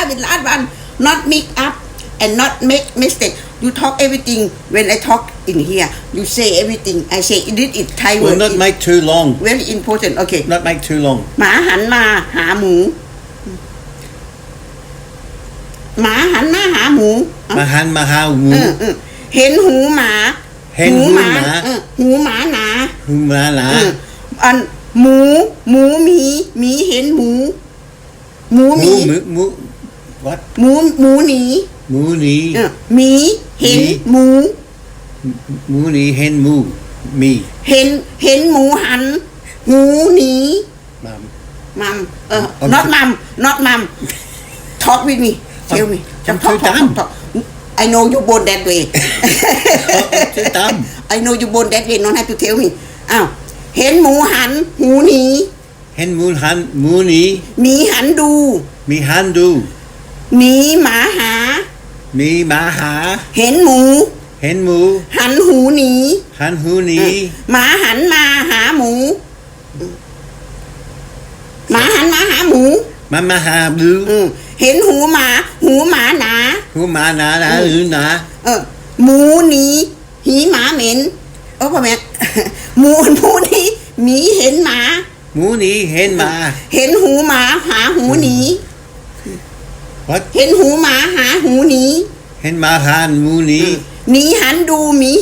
s i a r with last one not make up and not make mistake you talk everything when I talk in here you say everything I say it is it Thai word w e l l not make too long very important okay not make too long หมาหันมาหาหมูหมาหันมาหาหมูมาหันมาหาหมูเห็นหูหมา เห็นหูหมาหูหมาหนาหูหมาหนาอันหมูหมูมี มีเห็นหมูหมูมีหมู What? หมูหมูหนี Mooney. เออหมีเห็นหมีหมู Mooney hen moo. Me. เห็นเห็นหมูหันหมูหนี Mom. มัมเออ I'm not too- mum not mum talk with me tell me I'm too talk talk dumb. talk I know you born that way I'm too dumb. I know you born that way not have to tell me อ้าวเห็นหมูหันหูหนี Hen moon han mooney. หมีหันดู Me han do. มีหมาหา มีหมาหา เห็นหมู เห็นหมู หันหูหนี หันหูหนี หมาหันมาหาหมู หมาหันมาหาหมูมันมาหาหมูเห็นหูหมา หูหมาหนา หูหมาหนาหนาหรือหนา เออหมูหนีหีหมาเหม็นโอ้พ่อแม่ หมูหมูนี้มีเห็นหมา หมูหนีเห็นหมา เห็นหูหมาหาหูหนีเห็นหูหมาหาหูหนี เห็นหมาหาหูหนีหนีหันดูหมี